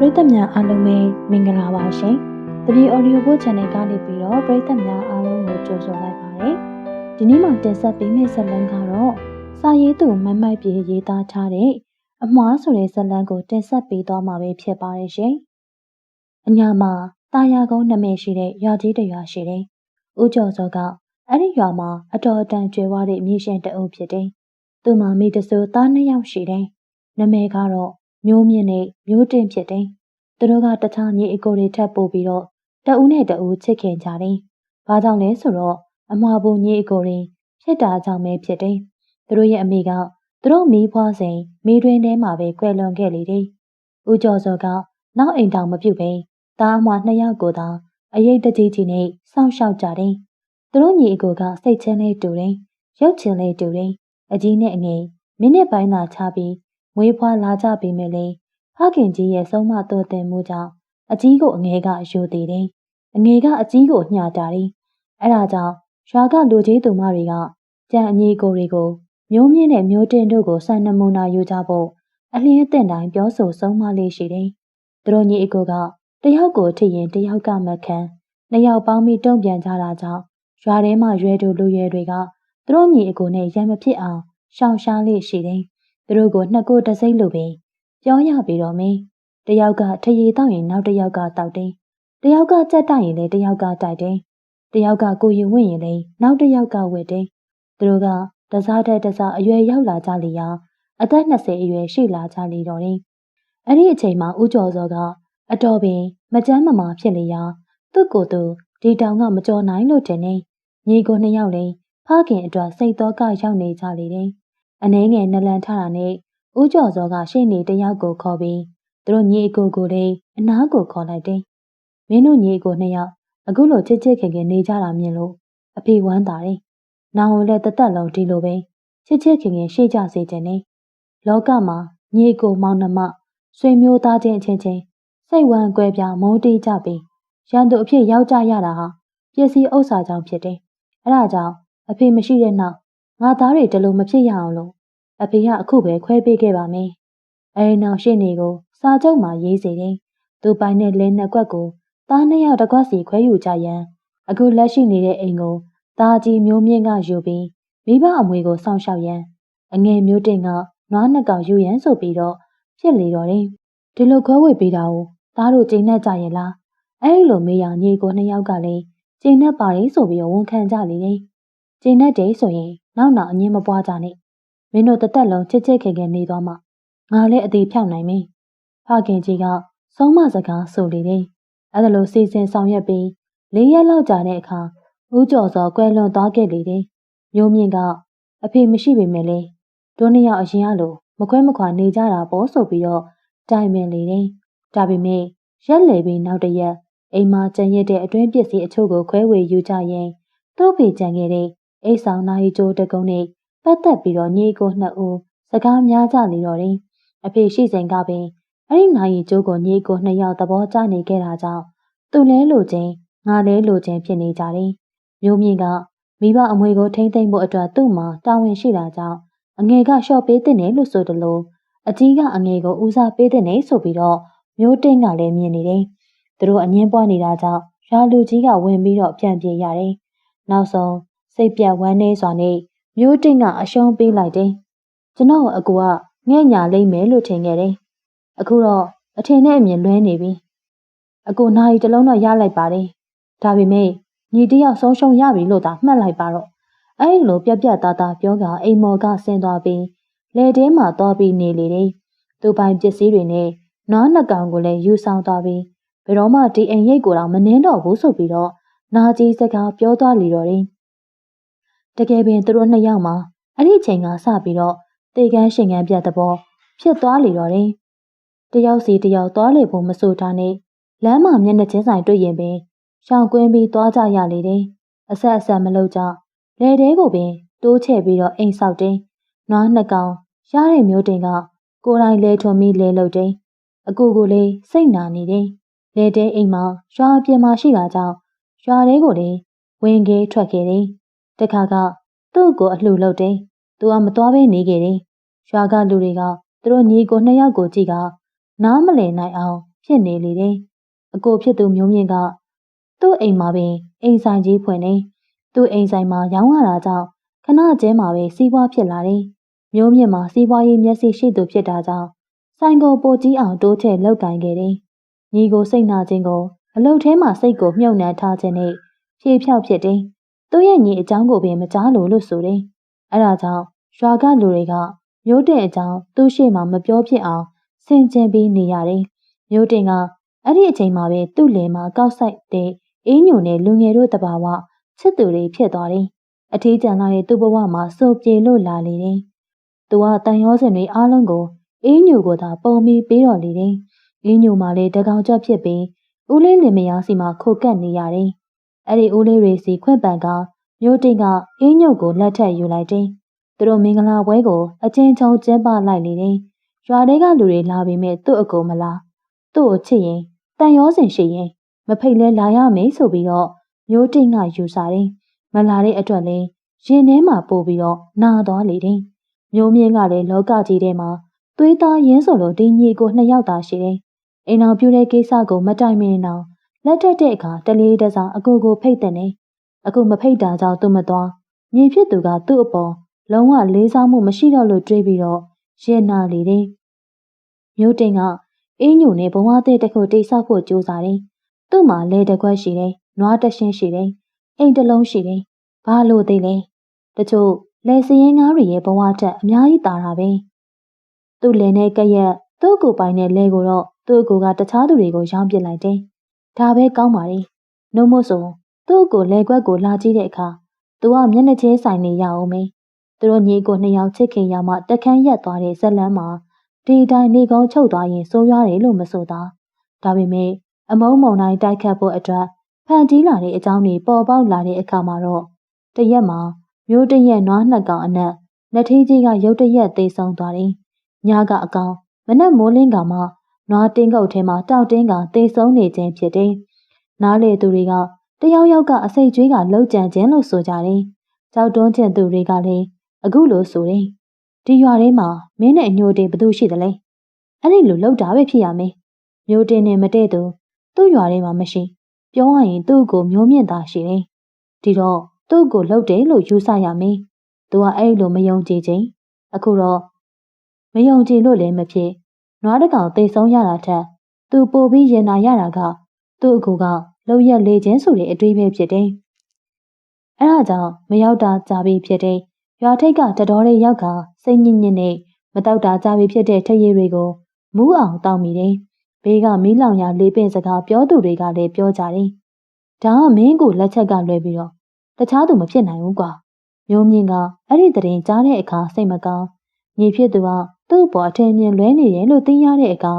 ပရိသတ်များအားလုံးပဲမင်္ဂလာပါရှင်။တပီ audio book channel ကနေပြီးတော့ပရိသတ်များအားလုံးကိုကြိုဆိုလိုက်ပါတယ်။ဒီနေ့မှာတင်ဆက်ပေးမယ့်ဇာတ်လမ်းကတော့စာရေးသူမမိုက်ပြေရေးသားထားတဲ့အမွှားဆိုတဲ့ဇာတ်လမ်းကိုတင်ဆက်ပေးသွားမှာပဲဖြစ်ပါတယ်ရှင်။အညာမှာတာယာကုန်းနာမည်ရှိတဲ့ရွာကြီးတစ်ရွာရှိတယ်။ဦးကျော်စောကအဲ့ဒီရွာမှာအတော်အတန်ကျွဲဝတဲ့မြေရှင်တအုပ်ဖြစ်တယ်။သူ့မှာမိတဆိုးသားနှစ်ယောက်ရှိတယ်။နာမည်ကတော့ မျိုးမြင့်နဲ့မျိုးတင့်ဖြစ်တယ်။သူတို့ကတခြားညီအကိုတွေထပ်ပို့ပြီးတော့တဦးနဲ့တဦးချစ်ခင်ကြတယ်။ဘာကြောင့်လဲဆိုတော့အမွာဘူညီအကိုတွေဖြစ်တာကြောင့်ပဲဖြစ်တယ်။သူတို့ရဲ့အမေကသူတို့မိဖွားစဉ်မိတွင်ထဲမှာပဲကွယ်လွန်ခဲ့လေတယ်။ဦးကျော်စောကနောက်အိမ်တောင်မပြုတ်ပဲသားအမွာနှစ်ယောက်ကိုသာအရေးတကြီးကြီးနဲ့စောင့်ရှောက်ကြတယ်။သူတို့ညီအကိုကစိတ်ချင်းလေးတူတယ်။ရုပ်ချင်းလေးတူတယ်။အကြီးနဲ့အငယ်မိနစ်ပိုင်းသာချပြီး မွေးဖွားလာကြပေမဲ့လည်းဖခင်ကြီးရဲ့ဆုံးမတော်တင်မှုကြောင့်အကြီးကိုအငယ်ကယူသေးတယ်။အငယ်ကအကြီးကိုညှာတာတယ်။အဲဒါကြောင့်ရွာကလူကြီးသူမတွေကကြံအညီကိုတွေကိုမျိုးမြင့်တဲ့မျိုးတင်တို့ကိုစံနမူနာယူကြဖို့အလင်းအသင့်တိုင်းပြောဆိုဆုံးမလေးရှိတယ်။သူတို့ညီအကိုကတယောက်ကိုထစ်ရင်တယောက်ကမခံနှစ်ယောက်ပေါင်းပြီးတုံ့ပြန်ကြတာကြောင့်ရွာထဲမှာရွယ်တူလူရွယ်တွေကသူတို့ညီအကိုနဲ့ရံမဖြစ်အောင်ရှောင်ရှားလေးရှိတယ်။ သူတို့ကိုနှစ်ကိုတစိမ့်လိုပင်ပြောရပြီတော့မင်းတယောက်ကထရေတောက်ရင်နောက်တယောက်ကတောက်တယ်တယောက်ကကြက်တိုက်ရင်လည်းတယောက်ကတိုက်တယ်တယောက်ကကိုရင်ဝင့်ရင်လည်းနောက်တယောက်ကဝက်တယ်သူတို့ကတစားတဲ့တစားအရွယ်ရောက်လာကြလေရာအသက်20အရွယ်ရှိလာကြလေတော့တယ်အဲ့ဒီအချိန်မှာဦးကျော်စောကအတော်ပင်မကြမ်းမမာဖြစ်လေရာသူ့ကိုယ်သူဒီတောင်ကမကြော်နိုင်လို့တင်နေညီကိုနှစ်ယောက်လည်းဖခင်အတွက်စိတ်တော့ကရောက်နေကြလေတယ် အနှဲငယ်နလန်ထတာနဲ့ဦးကျော်စောကရှေ့နေတယောက်ကိုခေါ်ပြီးသူတို့ညီအကိုကိုလည်းအနားကိုခေါ်လိုက်တယ်။မင်းတို့ညီအကိုနှစ်ယောက်အခုလိုချစ်ချစ်ခင်ခင်နေကြတာမြင်လို့အဖေဝမ်းသာတယ်။နောင်ကိုလည်းတသက်လုံးဒီလိုပဲချစ်ချစ်ခင်ခင်ရှိကြစေခြင်းနဲ့လောကမှာညီအကိုမောင်နှမဆွေမျိုးသားချင်းအချင်းချင်းစိတ်ဝမ်းကွဲပြားမုန်းတီးကြပြီးရန်သူအဖြစ်ရောက်ကြရတာဟာပစ္စည်းဥစ္စာကြောင့်ဖြစ်တယ်။အဲဒါကြောင့်အဖေမရှိတဲ့နောက် ငါသားတွေဒီလိုမဖြစ်ရအောင်လို့အဖေကအခုပဲခွဲပေးခဲ့ပါမယ်။အဲဒီနောက်ရှင့်နေကို စာချုပ်မှာရေးစေတယ်။သူပိုင်တဲ့လဲနှစ်ကွက်ကိုသားနှစ်ယောက်တစ်ကွက်စီခွဲယူကြရန်အခုလက်ရှိနေတဲ့အိမ်ကိုသားကြီးမျိုးမြင့်ကယူပြီးမိဘအမွေကိုစောင့်ရှောက်ရန်အငယ်မျိုးတင်ကနွားနှစ်ကောင်ယူရန်ဆိုပြီးတော့ဖြစ်လေတော့တယ်။ဒီလိုခွဲဝေပေးတာကိုသားတို့ကျိန်နဲ့ကြရဲ့လား။အဲဒီလိုမေးရညီကိုနှစ်ယောက်ကလည်းကျိန်နဲ့ပါတယ်ဆိုပြီးဝန်ခံကြလေတယ်။ကျိန်နဲ့တယ်ဆိုရင် နောက်နောက်အငင်းမပွားကြနဲ့မင်းတို့တသက်လုံးချစ်ချစ်ခင်ခင်နေသွားမှငါလည်းအသေးဖြောက်နိုင်မင်းဖခင်ကြီးကဆုံးမစကားဆိုလေတယ်အဲ့ဒါလိုစီစဉ်ဆောင်ရွက်ပြီးလေးရက်လောက်ကြာတဲ့အခါဦးကျော်စောကွယ်လွန်သွားခဲ့လေတယ်မျိုးမြင့်ကအဖေမရှိပေမဲ့လေတို့နှစ်ယောက်အရင်ကလိုမခွဲမခွာနေကြတာပေါ့ဆိုပြီးတော့တိုင်ပင်လေတယ်ဒါပေမဲ့ရက်လေပြီးနောက်တရက်အိမ်မှာကြံရတဲ့အတွင်းပစ္စည်းအချို့ကိုခွဲဝေယူကြရင်သူ့ဖေကြံခဲ့တဲ့ အိတ်ဆောင်နိုင်ကျိုးတကုံးနဲ့ပတ်သက်ပြီးတော့ညီကိုနှစ်ဦးစကားများကြလေတော့တယ်။အဖေရှိစဉ်ကပင်အဲ့ဒီနိုင်ရီကျိုးကိုညီကိုနှစ်ယောက်သဘောကျနေခဲ့တာကြောင့်သူလဲလိုချင်းငါလဲလိုချင်းဖြစ်နေကြတယ်။မျိုးမြင့်ကမိဘအမွေကိုထိမ့်သိမ့်ဖို့အတွက်သူ့မှာတာဝန်ရှိတာကြောင့်အငယ်ကလျှော့ပေးတဲ့နယ်လို့ဆိုတယ်လို့အကြီးကအငယ်ကိုဦးစားပေးတဲ့နယ်ဆိုပြီးတော့မျိုးတင်းကလည်းမြင်နေတယ်။သူတို့အငင်းပွားနေတာကြောင့်ရွာလူကြီးကဝင်ပြီးတော့ပြန်ပြေးရတယ်။နောက်ဆုံး စိတ်ပြတ်ဝမ်းနည်းစွာနဲ့မျိုးတင့်ကအရှုံးပေးလိုက်တယ်။ကျွန်တော်အကူကငဲ့ညာလိမ့်မယ်လို့ထင်ခဲ့တယ်။အခုတော့အထင်နဲ့အမြင်လွဲနေပြီ။အကူနိုင်တလုံးတော့ရလိုက်ပါတယ်။ဒါပေမဲ့ညီတယောက်ဆုံးရှုံးရပြီလို့သာမှတ်လိုက်ပါတော့။အဲဒီလိုပြက်ပြက်သားသားပြောကအိမ်မော်ကဆင်းသွားပြီးလေတဲမှာသွားပြီးနေလေတယ်။သူပိုင်ပစ္စည်းတွေနဲ့နွားနှစ်ကောင်ကိုလည်းယူဆောင်သွားပြီးဘယ်တော့မှဒီအိမ်ရိတ်ကိုတော့မနှင်းတော့ဘူးဆိုပြီးတော့နာကြီးစကားပြောသွားလေတော့တယ်။ တကယ်ပင်သူတို့နှစ်ယောက်မှာအဲ့ဒီအချိန်ကစပြီးတော့တေကန်းရှင်ကန်းပြတ်တဲ့ဘောဖြစ်သွားလေတော့တယ်။တယောက်စီတယောက်သွားလေဖို့မဆိုထားနဲ့လမ်းမှာမျက်နှာချင်းဆိုင်တွေ့ရင်ပင်ရှောင်ကွင်းပြီးသွားကြရလေတယ်။အဆက်အဆက်မလုပ်ကြ။လေတဲကိုပင်တိုးချဲ့ပြီးတော့အိမ်ဆောက်တယ်။နွားနှစ်ကောင်ရတဲ့မျိုးတင်ကကိုယ်တိုင်လဲထွန်ပြီးလဲလုပ်တယ်။အကူကိုလေးစိတ်နာနေတယ်။လေတဲအိမ်မှာရွာပြင်မှာရှိတာကြောင့်ရွာတဲကိုလည်းဝင်ခဲထွက်ခဲ့တယ်။ တခါကသူ့ကိုအလှလုပ်တယ်။သူကမသွားဘဲနေခဲ့တယ်။ရွာကလူတွေကသူတို့ညီကိုနှစ်ယောက်ကိုကြည့်ကနားမလည်နိုင်အောင်ဖြစ်နေလေတယ်။အကိုဖြစ်သူမျိုးမြင့်ကသူ့အိမ်မှာပင်အိမ်ဆိုင်ကြီးဖွင့်နေ။သူ့အိမ်ဆိုင်မှာရောင်းရတာကြောင့်ခဏကျဲမှာပဲစီးပွားဖြစ်လာတယ်။မျိုးမြင့်မှာစီးပွားရေးမျက်စိရှိသူဖြစ်တာကြောင့်ဆိုင်ကိုပိုကြီးအောင်တိုးချဲ့လောက်ကင်ခဲ့တယ်။ညီကိုစိတ်နာခြင်းကိုအလုတ်ထဲမှာစိတ်ကိုမြုပ်နှံထားခြင်းနဲ့ဖြေဖြောက်ဖြစ်တယ်။ သူ့ရဲ့ညီအကြောင်းကိုပင်မကြားလို့လို့ဆိုတယ်။အဲဒါကြောင့်ရွာကလူတွေကမျိုးတဲ့အကြောင်းသူ့ရှေ့မှာမပြောဖြစ်အောင်ဆင်ခြင်ပြီးနေရတယ်။မျိုးတင်ကအဲ့ဒီအချိန်မှာပဲသူ့လယ်မှာကောက်ဆိုင်တဲ့အင်းညိုနဲ့လူငယ်တို့တဘာဝချစ်သူတွေဖြစ်သွားတယ်။အထီးကျန်လာတဲ့သူ့ဘဝမှာစိုးပြေလို့လာလေတယ်။သူကတန်ရောစင်တွေအားလုံးကိုအင်းညိုကိုသာပုံပြီးပေးတော်လေတယ်။အင်းညိုမှလည်းတကောင်ကြဖြစ်ပြီးဦးလေးလင်မယားစီမှာခိုကပ်နေရတယ်။ အဲ့ဒီဦးလေးတွေစီခွင့်ပန်ကမျိုးတင်ကအင်းညိုကိုလက်ထပ်ယူလိုက်တယ်။သူတို့မင်္ဂလာပွဲကိုအချင်းချင်းကျင်းပလိုက်လေတယ်။ရွာထဲကလူတွေလာပေမဲ့သူ့အကူမလား။သူ့ကိုချစ်ရင်တန်ရောစင်ရှိရင်မဖိတ်လဲလာရမယ်ဆိုပြီးတော့မျိုးတင်ကယူစားတယ်။မလာတဲ့အတွက်လည်းရင်ထဲမှာပို့ပြီးတော့နာသွားလေတယ်။မျိုးမြင့်ကလည်းလောကကြီးထဲမှာသွေးသားရင်းဆိုလို့ဒီညီကိုနှစ်ယောက်သာရှိတယ်။အိမ်အောင်ပြူတဲ့ကိစ္စကိုမတိုင်မင်းအောင် လက်ထက်တဲ့အခါတလေးတစားအကိုကိုဖိတ်တဲ့နေ။အခုမဖိတ်တာကြောင့်သူမသွား။ညီဖြစ်သူကသူ့အပေါ်လုံးဝလေးစားမှုမရှိတော့လို့တွေးပြီးတော့ရင်နာလေတယ်။မျိုးတင်ကအင်းညိုနဲ့ဘဝတဲ့တစ်ခုတိတ်ဆောက်ဖို့ကြိုးစားတယ်။သူ့မှာလဲတကွက်ရှိတယ်။နွားတရှင်းရှိတယ်။အိမ်တစ်လုံးရှိတယ်။ဘာလို့သိလဲ။တချို့လဲစရင်ငါးတွေရဲ့ဘဝတက်အများကြီးတာတာပဲ။သူ့လယ်နဲ့ကရက်သူ့ကိုပိုင်တဲ့လဲကိုတော့သူ့ကိုကတခြားသူတွေကိုရောင်းပစ်လိုက်တယ်။ ဒါပဲကောင်းပါလေ။နှုတ်မို့ဆိုသူ့ကိုလဲခွက်ကိုလာကြည့်တဲ့အခါသူကမျက်နှာချင်းဆိုင်နေရအောင်မေး။သူတို့ညီကိုနှစ်ယောက်ချစ်ခင်ရမှတခန်းရက်သွားတဲ့ဇက်လန်းမှာဒီတိုင်းနေကောင်းချုပ်သွားရင်စိုးရတယ်လို့မဆိုတာ။ဒါပေမဲ့အမုံမုံတိုင်းတိုက်ခတ်ဖို့အတွက်ဖန်တီးလာတဲ့အကြောင်းတွေပေါ်ပေါက်လာတဲ့အခါမှာတော့တရက်မှာမျိုးတရက်နွားနှစ်ကောင်အနက်လက်ထီးကြီးကရုတ်တရက်သေးဆုံးသွားတယ်။ညကအကောင်မနက်မိုးလင်းကမှ နွားတင်းကုတ်ထဲမှာတောက်တင်းကသေဆုံးနေခြင်းဖြစ်တယ်။နားလေသူတွေကတယောက်ယောက်ကအစိတ်ကျွေးကလှုပ်ကြံခြင်းလို့ဆိုကြတယ်။ကြောက်တွန်းကျင်သူတွေကလည်းအခုလိုဆိုတယ်။ဒီရွာထဲမှာမင်းနဲ့အညိုတေဘသူရှိသလဲ။အဲ့ဒီလိုလှုပ်တာပဲဖြစ်ရမယ်။မျိုးတင်းနဲ့မတည့်သူသူ့ရွာထဲမှာမရှိ။ပြောရရင်သူ့ကိုမျိုးမြင့်တာရှိတယ်။ဒီတော့သူ့ကိုလှုပ်တယ်လို့ယူဆရမယ်။သူကအဲ့လိုမယုံကြည်ခြင်း။အခုတော့မယုံကြည်လို့လည်းမဖြစ် နွားတကောင်တိတ်ဆုံးရတာထက်သူပိုပြီးရင်နာရတာကသူ့အကူကလှုပ်ရက်လေခြင်းဆိုတဲ့အတွေးပဲဖြစ်တယ်။အဲဒါကြောင့်မရောက်တာကြာပြီဖြစ်တဲ့ရွာထိတ်ကတတော်လေးရောက်ကစိတ်ညစ်ညစ်နဲ့မတောက်တာကြာပြီဖြစ်တဲ့ထရည်တွေကိုမူးအောင်တောက်မိတယ်။ဘေးကမီးလောင်ရလေးပင်စကားပြောသူတွေကလည်းပြောကြတယ်။ဒါကမင်းကိုလက်ချက်ကလွဲပြီးတော့တခြားသူမဖြစ်နိုင်ဘူးကွာ။မျိုးမြင့်ကအဲ့ဒီတရင်ကြားတဲ့အခါစိတ်မကောင်းညီဖြစ်သူက သူ့အပေါ်အထင်မြင်လွဲနေတယ်လို့သိရတဲ့အခါ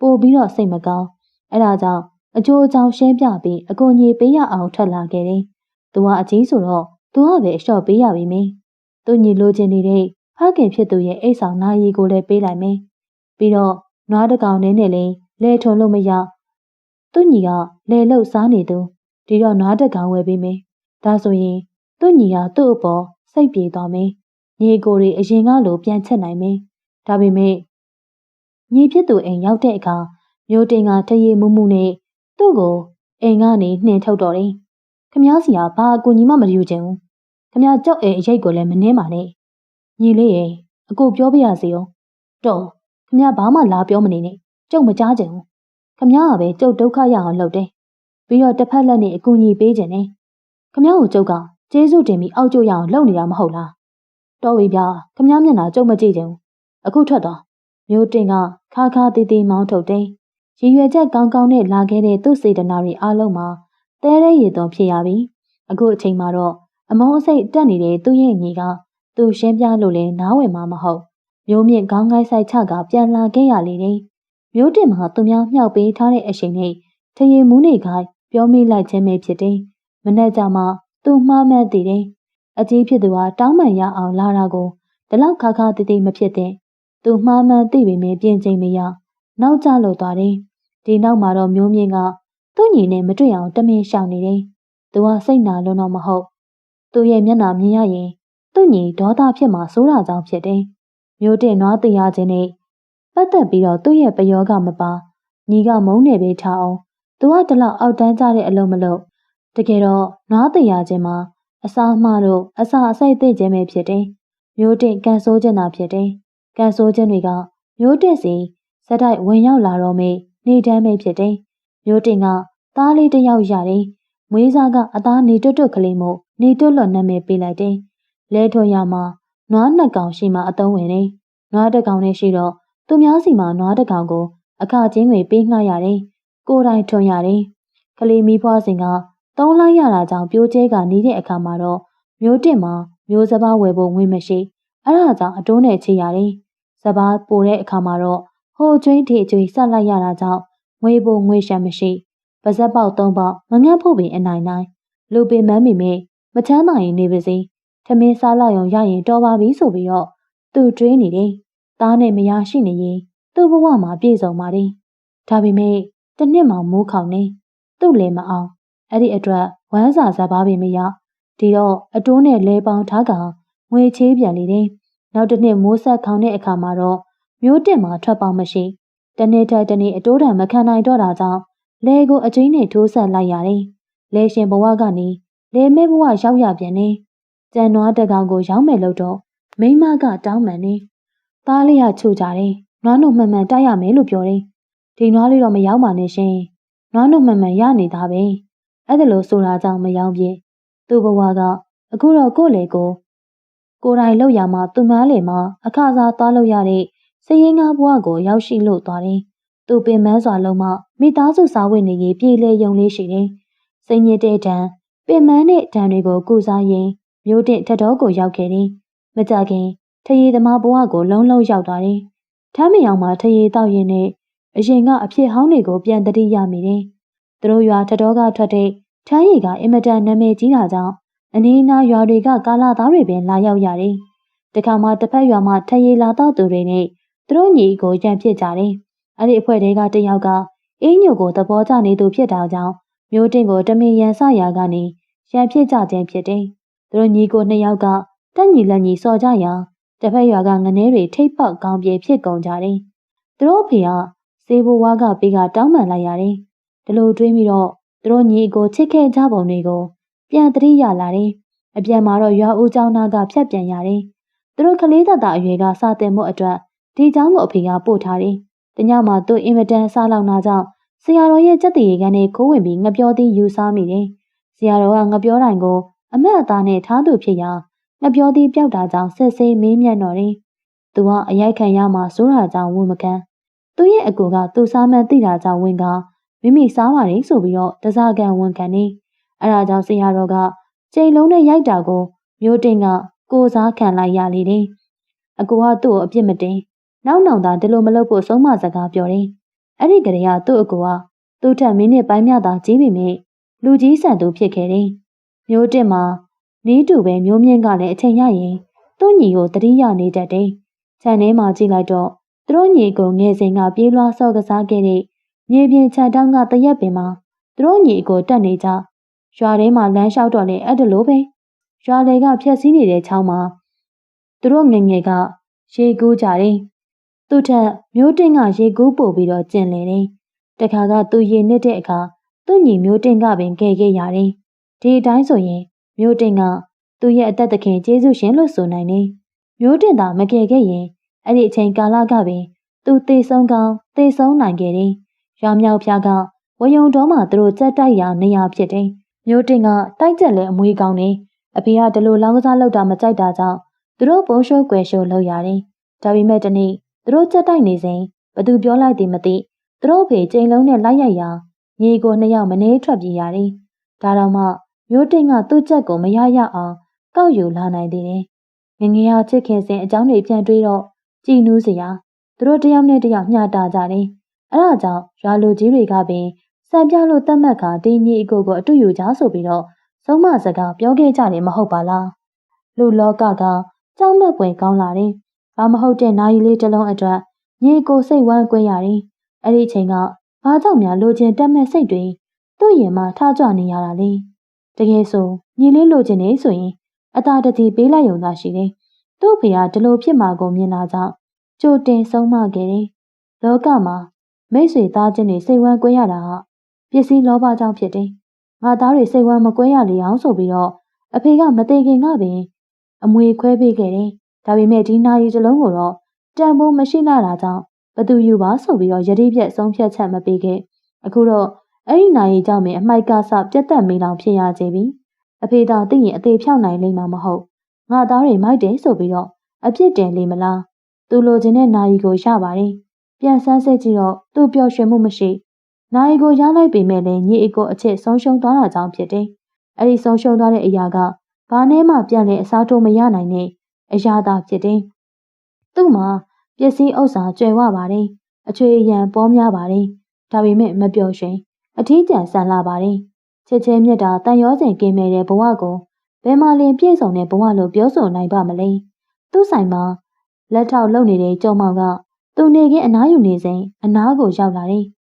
ပို့ပြီးတော့စိတ်မကောင်းအဲဒါကြောင့်အကျိုးအကြောင်းရှင်းပြပြီးအကူအညီပေးရအောင်ထွက်လာခဲ့တယ်။သူကအကြီးဆိုတော့သူကပဲအလျှော့ပေးရပြီမင်း။သူညီလိုချင်နေတဲ့ဖခင်ဖြစ်သူရဲ့အိတ်ဆောင်နာရီကိုလည်းပေးလိုက်မယ်။ပြီးတော့နွားတကောင်နဲ့နဲ့လည်းလဲထုံလို့မရ။သူညီကလဲလှုပ်စားနေသူဒီတော့နွားတကောင်ဝယ်ပေးမယ်။ဒါဆိုရင်သူညီကသူ့အပေါ်စိတ်ပြေသွားမယ်။ညီကိုတွေအရင်ကလိုပြန်ချက်နိုင်မယ်။ ဒါပေမဲ့ညီဖြစ်သူအိမ်ရောက်တဲ့အခါမျိုးတင်ကတရေမူးမူးနဲ့သူ့ကိုအိမ်ကနေနှင်ထုတ်တော့တယ်။ခမားစီကဘာအကူညီမှမယူချင်ဘူး။ခမားကြောက်အိမ်အရိတ်ကိုလည်းမနှင်းပါနဲ့။ညီလေးရဲ့အကိုပြောပြရစီအောင်။တော့ခမားဘာမှလာပြောမနေနဲ့။ကျုပ်မကြားချင်ဘူး။ခမားကပဲကျုပ်ဒုက္ခရအောင်လုပ်တယ်။ပြီးတော့တစ်ဖက်လက်နဲ့အကူညီပေးခြင်းနဲ့ခမားကိုကျုပ်ကကျေးဇူးတင်ပြီးအောက်ကျရအောင်လုပ်နေတာမဟုတ်လား။တော်ပြီဗျာခမားမျက်နှာကျုပ်မကြည့်ချင်ဘူး။ အခုထွက်သွား။မျိုးတင်ကခါခါတီးတီးမောင်းထုတ်တယ်ရည်ရွယ်ချက်ကောင်းကောင်းနဲ့လာခဲ့တဲ့သူ့စေတနာတွေအားလုံးမှာတဲရဲရည်သွန်ဖြစ်ရပြီ။အခုအချိန်မှာတော့အမောအစိတ်တက်နေတဲ့သူ့ရဲ့ညီကသူ့ရှင်းပြလို့လဲနားဝင်မှာမဟုတ်။မျိုးမြင့်ခေါင်းကိုင်းဆိုင်ချကပြန်လာခဲ့ရလေတယ်။မျိုးတင်မှာသူများမြောက်ပေးထားတဲ့အချိန်နဲ့ထရင်မူးနေခိုင်းပြောမိလိုက်ခြင်းပဲဖြစ်တယ်။မနေ့ကမှသူမှားမှန်းသိတယ်။အကြီးဖြစ်သူကတောင်းပန်ရအောင်လာတာကိုဒီလောက်ခါခါတိတိမဖြစ်တဲ့ သူမှားမှန်းသိပေမဲ့ပြင်ချိန်မရနောက်ကျလို့သွားတယ်။ဒီနောက်မှာတော့မျိုးမြင့်ကသူ့ညီနဲ့မတွေ့အောင်တမင်ရှောင်နေတယ်။သူကစိတ်နာလွန်းတော့မဟုတ်။သူ့ရဲ့မျက်နှာမြင်ရရင်သူ့ညီဒေါသဖြစ်မှစိုးတာကြောင့်ဖြစ်တယ်။မျိုးတင်နွားတရားခြင်းနဲ့ပတ်သက်ပြီးတော့သူ့ရဲ့ပယောကမပါညီကမုန်းနေပဲထားအောင်သူကတလောက်အောက်တန်းကြတဲ့အလုံးမလို့တကယ်တော့နွားတရားခြင်းမှာအစာမှတို့အစာအစိတ်သိခြင်းပဲဖြစ်တယ်မျိုးတင်ကန်ဆိုးခြင်းသာဖြစ်တယ် ကန်ဆိုးခြင်းတွေကမျိုးတင်စီစက်တိုက်ဝင်ရောက်လာတော့မေနေတမ်းပဲဖြစ်တယ်မျိုးတင်ကသားလေးတစ်ယောက်ရတယ်မွေးစားကအသားနေတွတ်တွတ်ကလေးမို့နေတွတ်လွတ်နာမည်ပေးလိုက်တယ်လဲထွန်ရမှာနွားနှစ်ကောင်ရှိမှအသုံးဝင်တယ်နွားတစ်ကောင်နဲ့ရှိတော့သူများစီမှာနွားတစ်ကောင်ကိုအခချင်းတွေပေးငှားရတယ်ကိုယ်တိုင်ထွန်ရတယ်ကလေးမီးဖွားစဉ်ကသုံးလိုက်ရတာကြောင့်ပြိုးကျဲကနေတဲ့အခါမှာတော့မျိုးတင်မှာမျိုးစဘာဝယ်ဖို့ငွေမရှိ အဲ့ဒါကြောင့်အတိုးနဲ့ချေရတယ်စဘာပိုတဲ့အခါမှာတော့ဟိုကျွင်းထေကျွေးဆက်လိုက်ရတာကြောင့်ငွေဖို့ငွေရှမ်းမရှိပါဇက်ပေါက်သုံးပေါက်မငတ်ဖို့ပင်အနိုင်နိုင်လူပင်မန်းမိမေမချမ်းသာရင်နေပါစေထမင်းစားလိုက်အောင်ရရင်တော်ပါပြီဆိုပြီးတော့သူ့တွေးနေတယ်သားနဲ့မယားရှိနေရင်သူ့ဘဝမှာပြည့်စုံပါတယ်ဒါပေမဲ့တနှစ်မှမိုးခေါင်နေသူ့လည်းမအောင်အဲ့ဒီအတွက်ဝမ်းစာစပါးပင်မရဒီတော့အတိုးနဲ့လဲပေါင်းထားကငွေ ချေးပြန်နေတယ်နောက်တစ်နှစ်မိုးဆက်ခေါင်တဲ့အခါမှာတော့မျိုးတင်မှာထွက်ပေါက်မရှိတနေ့ထက်တနေ့အတိုးတန်မခံနိုင်တော့တာကြောင့်လဲကိုအကျဉ်းနဲ့ထိုးဆက်လိုက်ရတယ်လဲရှင်ဘဝကနေလဲမဲဘဝရောက်ရပြန်နေကြံနွားတကောင်ကိုရောက်မယ်လို့တော့မိမကတောင်းပန်နေသားလေးကချို့ကြတယ်နွားတို့မှန်မှန်တိုက်ရမယ်လို့ပြောတယ်ဒီနွားလေးတော့မရောက်ပါနဲ့ရှင်နွားတို့မှန်မှန်ရနေတာပဲအဲ့ဒါလို့ဆိုတာကြောင့်မရောက်ပြသူ့ဘဝကအခုတော့ကို့လေကို ကိုယ်တိုင်လောက်ရမှာသူမလေမှာအခါစားသွားလို့ရတဲ့စရင်ငါဘဝကိုရောက်ရှိလို့သွားတယ်သူပင်မန်းစွာလုံးမှမိသားစုစားဝတ်နေရေးပြည်လဲယုံလေးရှိတယ်စိတ်ညစ်တဲ့တံပင်မန်းတဲ့တံတွေကိုကုစားရင်မျိုးတင့်ထတော်ကိုရောက်ခဲ့တယ်မကြခင်ထရေသမားဘဝကိုလုံးလုံးရောက်သွားတယ်ထမ်းမယောင်မှာထရေတောက်ရင်နဲ့အရင်ကအဖြစ်ဟောင်းတွေကိုပြန်တတိရမိတယ်သူတို့ရွာထတော်ကထွက်တဲ့ထမ်းရည်ကအင်မတန်နာမည်ကြီးတာကြောင့် အနီးအနားရွာတွေကကာလာသားတွေပင်လာရောက်ရတယ်။တခါမှတစ်ဖက်ရွာမှထရေလာတော့သူတွေနဲ့သူတို့ညီကိုရန်ဖြစ်ကြတယ်။အဲ့ဒီအဖွဲ့တွေကတယောက်ကအင်းညိုကိုသဘောကျနေသူဖြစ်တာကြောင့်မျိုးတင်ကိုတမင်ရန်ဆရာကနေရန်ဖြစ်ကြခြင်းဖြစ်တယ်။သူတို့ညီကိုနှစ်ယောက်ကတက်ညီလက်ညီစော်ကြရာတစ်ဖက်ရွာကငနေတွေထိတ်ပေါက်ကောင်းပြေဖြစ်ကုန်ကြတယ်။သူတို့ဖေကစေဘဝါကပေးကတောင်းပန်လိုက်ရတယ်။ဒီလိုတွေးပြီးတော့သူတို့ညီကိုချစ်ခဲ့ကြပုံတွေကို ပြန်သတိရလာတယ်။အပြန်မှာတော့ရွာဦးကျောင်းသားကဖြတ်ပြန်ရတယ်။သူတို့ကလေးသက်သာအရွယ်ကစာတင်မှုအတွက်ဒီကျောင်းကိုအဖေကပို့ထားတယ်။တညမှာသူ့အင်မတန်စားလောက်နာကြောင့်ဆရာတော်ရဲ့စက်တရေကန်နဲ့ခိုးဝင်ပြီးငပြောသည်ယူစားမိတယ်။ဆရာတော်ကငပြောတိုင်ကိုအမတ်အသားနဲ့ထားသူဖြစ်ရာငပြောသည်ပျောက်တာကြောင့်ဆက်ဆေးမေးမြန်းတော်တယ်။သူကအရိုက်ခံရမှစိုးတာကြောင့်ဝန်မခံ။သူ့ရဲ့အကူကသူစားမှန်းသိတာကြောင့်ဝင်ကမိမိစားပါတယ်ဆိုပြီးတော့တစားကန်ဝန်ခံနေ အဲဒါကြောင့်ဆရာတော်ကချိန်လုံးနဲ့ရိုက်တာကိုမျိုးတင်ကကိုစားခံလိုက်ရလေတယ်အကူကသူ့ကိုအပြစ်မတင်နောက်နောက်သာဒီလိုမလုပ်ဖို့ဆုံးမစကားပြောတယ်အဲ့ဒီကလေးကသူ့အကူကသူ့ထက်မိနစ်ပိုင်းမြသာကြီးပေမဲ့လူကြီးဆန်သူဖြစ်ခဲ့တယ်မျိုးတင်မှာနီးတူပဲမျိုးမြင့်ကလည်းအချိန်ရရင်သူ့ညီကိုတတိယနေတတ်တယ်ခြံထဲမှာကြည့်လိုက်တော့သူတို့ညီကိုငယ်စဉ်ကပြေးလွှားဆော့ကစားခဲ့တဲ့မြေပြင်ခြံတောင်းကတရက်ပင်မှာသူတို့ညီကိုတက်နေကြ ရွာထဲမှာလမ်းလျှောက်တော့လေအဲ့ဒါလိုပဲရွာလေကဖြက်စီးနေတဲ့ချောင်းမှာသူတို့ငငယ်ကရေကူးကြတယ်သူ့ထက်မျိုးတင့်ကရေကူးပို့ပြီးတော့ကျင်လေတယ်တခါကသူရေနစ်တဲ့အခါသူ့ညီမျိုးတင့်ကပင်ကယ်ခဲ့ရတယ်ဒီအတိုင်းဆိုရင်မျိုးတင့်ကသူ့ရဲ့အသက်သခင်ကျေးဇူးရှင်လို့ဆိုနိုင်တယ်မျိုးတင့်သာမကယ်ခဲ့ရင်အဲ့ဒီအချိန်ကာလကပင်သူသေဆုံးကောင်းသေဆုံးနိုင်ခဲ့တယ်ရွာမြောက်ဖျားကဝယုံတော်မှသူတို့ကြက်တိုက်ရာနေရာဖြစ်တယ်။ မျိုးတင်ကတိုက်ကြက်လဲအမွေကောင်းနေအဖေကဒီလိုလောင်းကစားလောက်တာမကြိုက်တာကြောင့်သူတို့ပုံရှိုးကွယ်ရှိုးလုပ်ရတယ်။ဒါပေမဲ့ဒီနေ့သူတို့ကြက်တိုက်နေစဉ်ဘသူပြောလိုက်သည်မသိသူတို့ဖေချိန်လုံးနဲ့လိုက်ရိုက်ရာညီကိုနှစ်ယောက်မနေထွက်ပြေးရတယ်။ဒါတော့မှမျိုးတင်ကသူ့ချက်ကိုမရရအောင်ကောက်ယူလာနိုင်သေးတယ်။ငငယ်ရချစ်ခင်စဉ်အကြောင်းတွေပြန်တွေးတော့ကြည်နူးစရာသူတို့တယောက်နဲ့တယောက်ညှတာကြတယ်။အဲဒါကြောင့်ရွာလူကြီးတွေကပင် စံပြလို့တတ်မှတ်ခါတင်းကြီးအကိုကိုအတူယူကြဆိုပြီးတော့ဆုံးမစကားပြောခဲ့ကြတယ်မဟုတ်ပါလားလူလောကကကြောက်မက်ပွင့်ကောင်းလာတယ်ဘာမဟုတ်တဲ့နိုင်လေးတစ်လုံးအတွက်ညီကိုစိတ်ဝမ်းကွဲရတယ်အဲ့ဒီအချိန်ကဘာကြောင့်များလိုချင်တက်မဲ့စိတ်တွေသူ့ရင်မှာထားကြနေရတာလေတကယ်ဆိုညီလေးလိုချင်နေဆိုရင်အသာတကြီးပေးလိုက်ရုံသာရှိတယ်သူ့ဖေကဒီလိုဖြစ်မှာကိုမြင်လာကြောင့်ကြိုတင်ဆုံးမခဲ့တယ်လောကမှာမိတ်ဆွေသားချင်းတွေစိတ်ဝမ်းကွဲရတာဟာ ပစ္စည်းလောဘကြောင့်ဖြစ်တယ်။ငါသားတွေစိတ်ဝမ်းမကွဲရလေအောင်ဆိုပြီးတော့အဖေကမသေးခင်ကပင်အမွေခွဲပေးခဲ့တယ်။ဒါပေမဲ့ဒီနာရီတစ်လုံးကိုတော့တန်ဖိုးမရှိလာတာကြောင့်ဘသူယူပါဆိုပြီးတော့ယတိပြက်ဆုံးဖြတ်ချက်မပေးခဲ့။အခုတော့အဲ့ဒီနာရီကြောင့်ပင်အမိုက်ကစပြတ်တက်မိလောင်ဖြစ်ရကြပြီ။အဖေသာသိရင်အသေးဖြောက်နိုင်လိမ့်မှာမဟုတ်။ငါသားတွေမိုက်တယ်ဆိုပြီးတော့အပြစ်တင်လေမလား။သူလိုချင်တဲ့နာရီကိုရပါတယ်။ပြန်ဆန်းစစ်ကြည့်တော့သူပျော်ရွှင်မှုမရှိ။ နာရီကိုရလိုက်ပေမဲ့လည်းညီအကိုအချစ်ဆုံးရှုံးသွားတာကြောင့်ဖြစ်တယ်။အဲ့ဒီဆုံးရှုံးသွားတဲ့အရာကဘာနဲ့မှပြန်လဲအစားထိုးမရနိုင်တဲ့အရာသာဖြစ်တယ်။သူ့မှာပစ္စည်းဥစ္စာကျွယ်ဝပါတယ်။အချွေရန်ပေါများပါတယ်။ဒါပေမဲ့မပျော်ရွှင်အထီးကျန်ဆန်လာပါတယ်။ချစ်ချင်းမြတ်တာတန်ရောစင်ကင်းမဲ့တဲ့ဘဝကိုဘယ်မှလင်ပြည့်စုံတဲ့ဘဝလို့ပြောဆိုနိုင်ပါမလဲ။သူ့ဆိုင်မှာလက်ထောက်လုပ်နေတဲ့ကျော်မောင်ကသူနေခင်းအနားယူနေစဉ်အနားကိုရောက်လာတယ်။